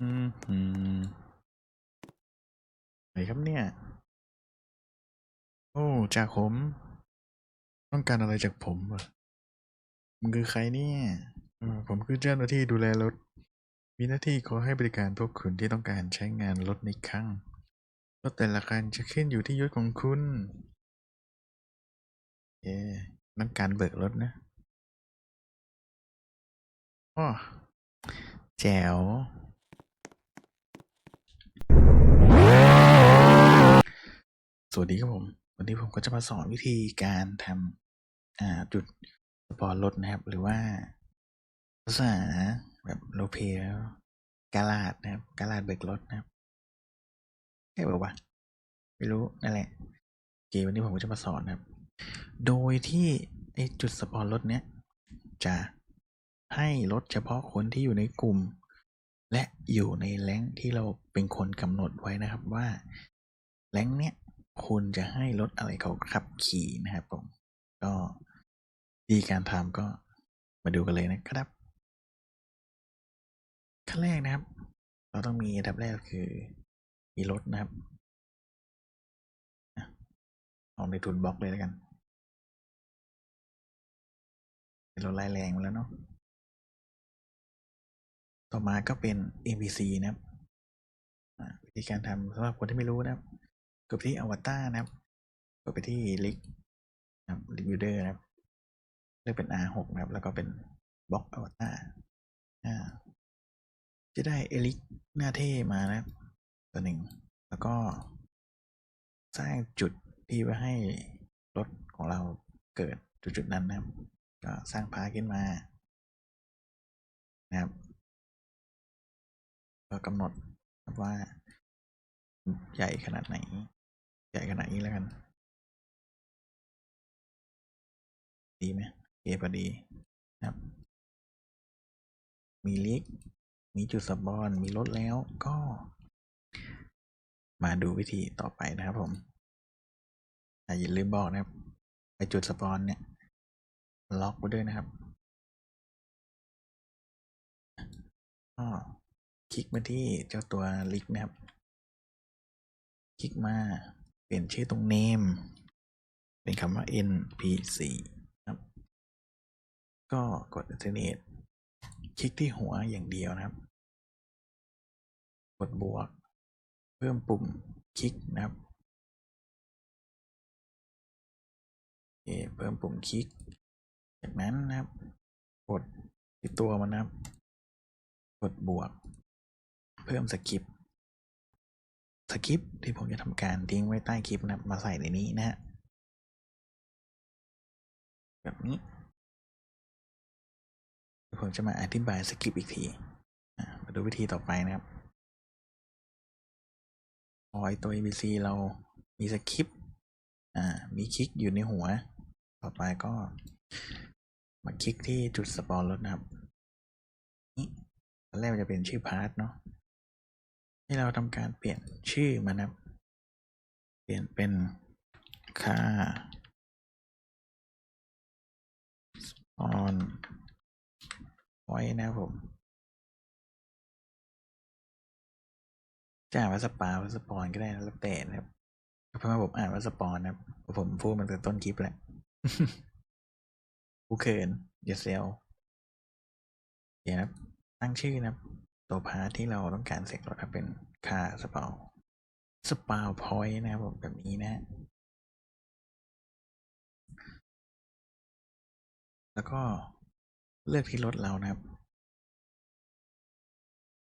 อืมอืมไหนครับเนี่ย โอ้ จากผม ต้องการอะไรจากผมเหรอมันคือใครเนี่ยผมคือเจ้าหน้าที่ดูแลรถ มีหน้าที่ขอให้บริการพวกคุณที่ต้องการใช้งานรถในครั้งรถแต่ละคันจะขึ้นอยู่ที่ยศของคุณ เอ๊ต้องการเบิกรถนะอ้อแจ๋ว วัสดีครับผม วันนี้ผมก็จะมาสอนวิธีการทำจุดสปอร์ตรถนะครับ หรือว่าภาษาแบบโลเพลกาลาดนะครับกาลาดเบิกรถนะครับใช่บอกว่าไม่รู้นั่นแหละโอเควันนี้ผมก็จะมาสอนนะครับ โดยที่ไอจุดสปอร์ตรถเนี้ยจะให้รถเฉพาะคนที่อยู่ในกลุ่ม และอยู่ในแรงที่เราเป็นคนกำหนดไว้นะครับว่าแรงเนี้ย คุณจะให้รถอะไรเขาขับขี่นะครับผม ก็วิธีการทำก็มาดูกันเลยนะครับ ขั้นแรกนะครับ เราต้องมีอันดับแรกคือมีรถนะครับอะเอาในทุนบล็อกเลยแล้วกันเป็นรถไล่แรงมาแล้วเนาะต่อมาก็เป็น MPC นะครับวิธีการทำสำหรับคนที่ไม่รู้นะครับ กดไปที่อวตารนะครับ กดไปที่ลิกนะครับลิกบิวเดอร์นะครับ เลือกเป็น R6 นะครับ แล้วก็เป็นบล็อกอวตารจะได้เอลิกหน้าเท่มานะครับ ตัวหนึ่ง แล้วก็สร้างจุดที่ไว้ให้รถของเราเกิดจุดๆนั้นนะครับ ก็สร้างพาร์ขึ้นมานะครับก็กำหนดว่าใหญ่ขนาดไหน ใหญ่ขนาดนี้แล้วกัน ดีไหมโอเคพอดีนะครับ มีลิกมีจุดสปอนมีรถแล้วก็ มาดูวิธีต่อไปนะครับผมอะอย่าลืมบอกนะครับไอจุดสปอนเนี่ย ล็อกไว้ด้วยนะครับก็คลิกมาที่เจ้าตัวลิกนะครับ คลิกมา เปลี่ยนชื่อตรง name เป็นคำว่า npc ครับก็กด alternate คลิกที่หัวอย่างเดียวนะครับ กดบวก เพิ่มปุ่มคลิกนะครับโอเคเพิ่มปุ่มคลิก จากนั้นนะครับ กดที่ตัวมันนะครับ กดบวก เพิ่มสกิป สกิปที่ผมจะทำการทิ้งไว้ใต้คลิปนะครับมาใส่ในนี้นะฮะแบบนี้ ผมจะมาอธิบายสกิปอีกทีมาดูวิธีต่อไปนะครับพอไอตัว ABC เรามีสคริปต์อ่ามีคลิกอยู่ในหัว ต่อไปก็มาคลิกที่จุดสปอนรถนะครับนี่ตอนแรกมันจะเป็นชื่อพาร์ทเนาะ ให้เราทำการเปลี่ยนชื่อมันนะครับเปลี่ยนเป็นค่าสปอนไว้นะครับผมจะอ่านว่าสปาว่าสปอนก็ได้นะแล้วแต่นะครับเพราะว่าผมอ่านว่าสปอนนะครับผมพูดมันแต่ต้นคลิปแหละกูเขินอย่าเซลเดี๋ยวนะตั้งชื่อนะครับ ตัวพาร์ทที่เราต้องการเสกรถครับเป็นค่าสปาสปาพอยต์นะครับผมแบบนี้นะ แล้วก็เลือกที่รถเรานะครับ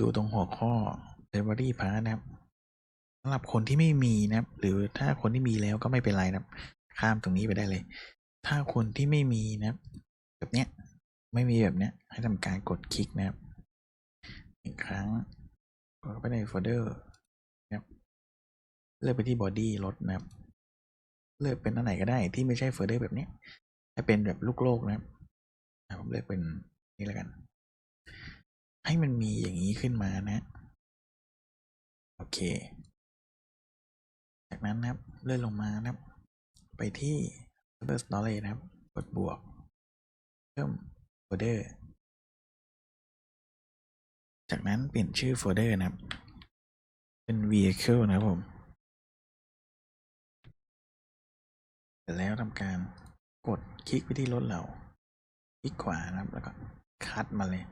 ดูตรงหัวข้อ delivery part นะครับสำหรับคนที่ไม่มีนะครับ หรือถ้าคนที่มีแล้วก็ไม่เป็นไรนะครับ ข้ามตรงนี้ไปได้เลย ถ้าคนที่ไม่มีนะครับ แบบเนี้ยไม่มีแบบเนี้ย ให้ทำการกดคลิกนะครับ อีกครั้ง กดเข้าไปในโฟลเดอร์นะครับ เลือกไปที่ body รถนะครับ เลือกเป็นอันไหนก็ได้ที่ไม่ใช่โฟลเดอร์แบบนี้ให้เป็นแบบลูกโลกนะครับผมเลือกเป็นนี่แล้วกัน ให้มันมีอย่างนี้ขึ้นมานะ โอเค จากนั้นนะครับ เลื่อนลงมานะครับ ไปที่ Server Storage นะครับ กดบวก เพิ่ม folder จากนั้นเปลี่ยนชื่อโฟลเดอร์นะครับ เป็น vehicle นะครับผมเสร็จแล้วทำการกดคลิกไปที่รถเรา คลิกขวานะครับ แล้วก็คัดมาเลย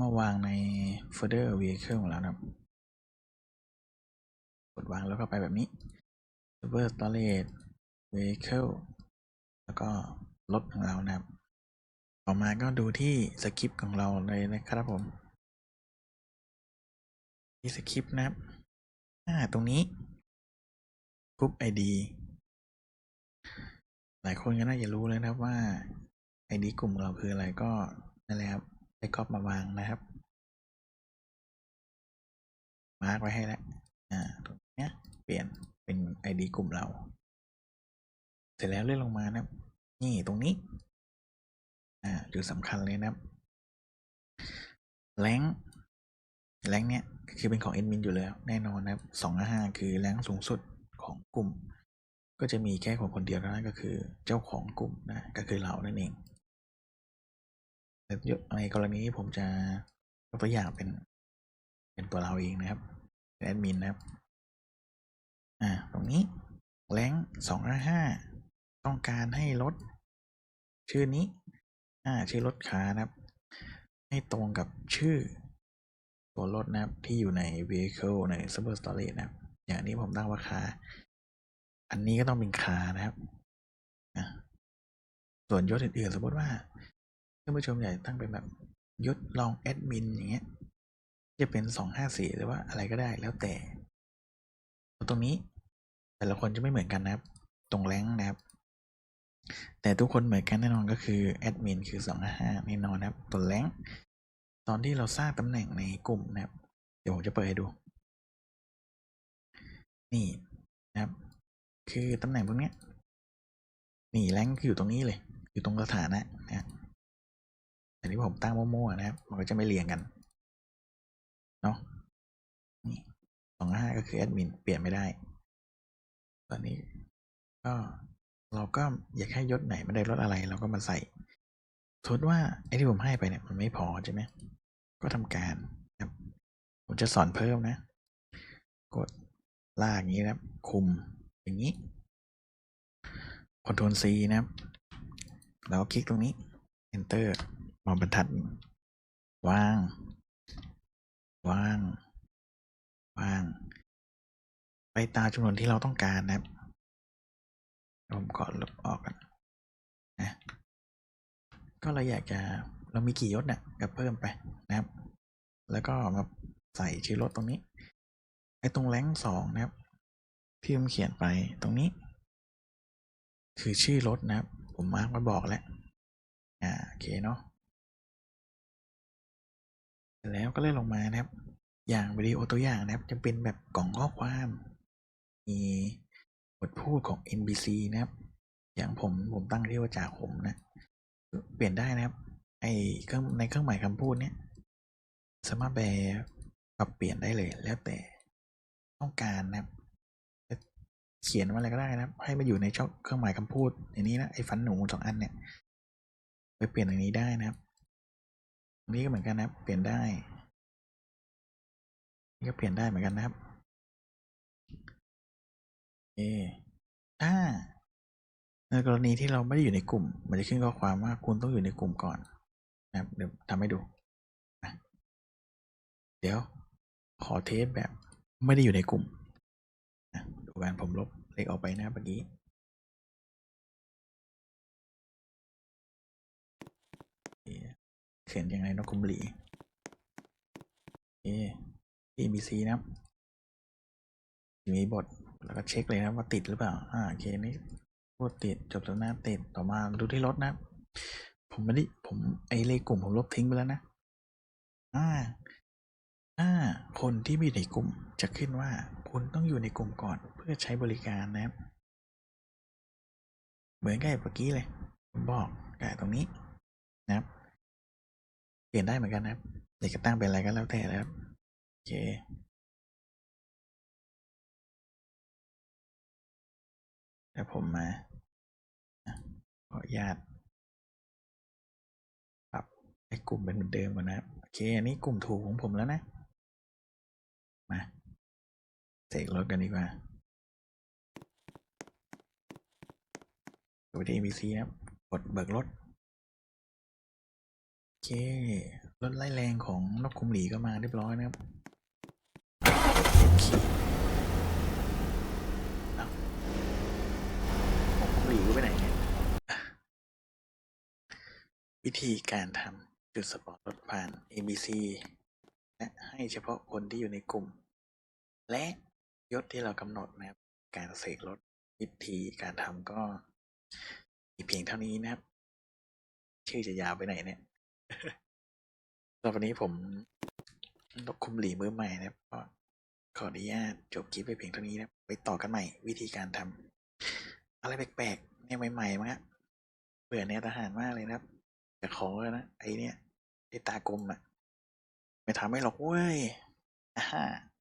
มาวางในโฟลเดอร์ vehicle ของเรานะครับ กดวางแล้วก็ไปแบบนี้ server storage vehicle แล้วก็รถของเรานะครับ ต่อมาก็ดูที่สคริปต์ของเราเลยนะครับผม ที่สคริปต์นะครับอ่าตรงนี้กรุ๊ป ID หลายคนก็น่าจะรู้แล้วนะครับว่า ID กลุ่มเราคืออะไรก็นั่นแหละครับไปก๊อปมาวางนะครับ มาร์กไว้ให้แล้วอ่าตรงนี้เปลี่ยนเป็น ID กลุ่มเรา เสร็จแล้วเลื่อนลงมานะครับ นี่ตรงนี้อ่าจุดสำคัญเลยนะครับแรงแรงเนี้ย คือเป็นของแอดมินอยู่แล้ว แน่นอนนะครับสองห้าคือแรงสูงสุดของกลุ่ม ก็จะมีแค่คนคนเดียวเท่านั้นก็คือเจ้าของกลุ่มนะก็คือเรานั่นเองในกรณีนี้ผมจะยกตัวอย่างเป็น เป็นตัวเราเองนะครับเป็นแอดมินนะครับ อ่า ตรงนี้แรงสองห้าต้องการให้ลดชื่อนี้ อ่า ชื่อรถค้านะครับ ให้ตรงกับชื่อ ตัวรถนะครับที่อยู่ใน vehicle ใน server storage นะครับ อย่างนี้ผมตั้งว่าคาอันนี้ก็ต้องเป็นคานะครับอะส่วนยศอื่นๆ สมมติว่าท่านผู้ชมอยากตั้งเป็นแบบยศรองแอดมินอย่างเงี้ย จะเป็นสองห้าสี่หรือว่าอะไรก็ได้แล้วแต่ ตรงนี้แต่ละคนจะไม่เหมือนกันนะครับ ตรงแรงนะครับ แต่ทุกคนเหมือนกันแน่นอนก็คือแอดมินคือสองห้าแน่นอนนะครับ ตัวแรง ตอนที่เราสร้างตำแหน่งในกลุ่มนะครับ เดี๋ยวผมจะเปิดให้ดู นี่นะครับ คือตำแหน่งพวกนี้นี่แรงคืออยู่ตรงนี้เลย อยู่ตรงสถานะนะแต่ที่ผมตั้งมั่วๆนะครับ มันก็จะไม่เรียงกัน เนาะนี่สองห้าก็คือแอดมินเปลี่ยนไม่ได้ ตอนนี้ก็เราก็อยากให้ยศไหนไม่ได้ลดอะไร เราก็มาใส่สมมติว่าไอ้ที่ผมให้ไปเนี่ยมันไม่พอใช่ไหม ก็ทำการครับผมจะสอนเพิ่มนะ กดลากอย่างนี้นะครับ คุมอย่างนี้ Ctrl C นะครับ แล้วคลิกตรงนี้ Enter มองบรรทัด วาง วาง วาง ไปตามจำนวนที่เราต้องการนะครับผมขอลบออกกันนะก็เราอยากจะเรามีกี่ยศเนี่ยก็เพิ่มไป แล้วก็มาใส่ชื่อรถตรงนี้ ไอ้ตรงแรงสองนะครับ ที่ผมเขียนไปตรงนี้ คือชื่อรถนะครับ ผมมาร์กไว้บอกแล้ว อ่าโอเคเนาะแล้วก็เลื่อนลงมานะครับ อย่างวิดีโอตัวอย่างนะครับ จะเป็นแบบกล่องข้อความ มีบทพูดของ NBC นะครับ อย่างผมผมตั้งที่ว่าจากผมนะ เปลี่ยนได้นะครับ ไอเครื่องในเครื่องหมายคำพูดเนี้ย สามารถแปปรับเปลี่ยนได้เลยแล้วแต่ต้องการนะครับเขียนว่าอะไรก็ได้นะครับ ให้มาอยู่ในช่องเครื่องหมายคำพูดอย่างนี้นะไอ้ฟันหนูสองอันเนี่ยไปเปลี่ยนอย่างนี้ได้นะครับนี้ก็เหมือนกันนะครับ เปลี่ยนได้ นี่ก็เปลี่ยนได้เหมือนกันนะครับเอถ้าในกรณีที่เราไม่ได้อยู่ในกลุ่ม มันจะขึ้นข้อความว่าคุณต้องอยู่ในกลุ่มก่อนนะครับ เดี๋ยวทำให้ดู เดี๋ยว ขอเทสแบบไม่ได้อยู่ในกลุ่มนะดูการผมลบเลขออกไปนะเมื่อกี้เขียนยังไงนกคุมหลีเอที่มีซีนะครับมีบทแล้วก็เช็คเลยนะว่าติดหรือเปล่า อ่าโอเคนี่พูดติดจบแล้วนะติดต่อมาดูที่รถนะ ผมไม่ได้ผมไอเลขกลุ่มผมลบทิ้งไปแล้วนะ อ่า ถ้าคนที่มีในกลุ่มจะขึ้นว่า คุณต้องอยู่ในกลุ่มก่อนเพื่อใช้บริการนะครับ เหมือนกับเมื่อกี้เลยผมบอกกับตรงนี้นะครับเปลี่ยนได้เหมือนกันนะครับอยากจะตั้งเป็นอะไรก็แล้วแต่นะครับโอเคเดี๋ยวผมมาขออนุญาตปรับให้กลุ่มเป็นเหมือนเดิมก่อนนะครับโอเค อันนี้กลุ่มถูกของผมแล้วนะ มาเสกรถกันดีกว่าดูที่ NPC นะครับ กดเบิกรถ โอเค รถไล่แรงของนกคุมหลีก็มาเรียบร้อยนะครับโอเคนกคุมหลีก็ไปไหนเนี่ยวิธีการทำจุดสปอร์ตรถผ่าน ABC และให้เฉพาะคนที่อยู่ในกลุ่ม และยศที่เรากำหนดนะครับ การเสกรถวิธีการทำก็มีเพียงเท่านี้นะครับ ชื่อจะยาวไปไหนเนี่ยสำหรับวันนี้ผมนกคุมหลีมือใหม่นะครับก็ขออนุญาตจบคลิปไปเพียงเท่านี้นะครับไปต่อกันใหม่ วิธีการทำอะไรแปลกๆแนวใหม่ๆมั้งครับเบื่อแนวทหารมากเลยนะครับจะขอเลยนะไอเนี่ยไอตากลมอะ ไม่ทำให้หรอกเว้ยอ่าฮะ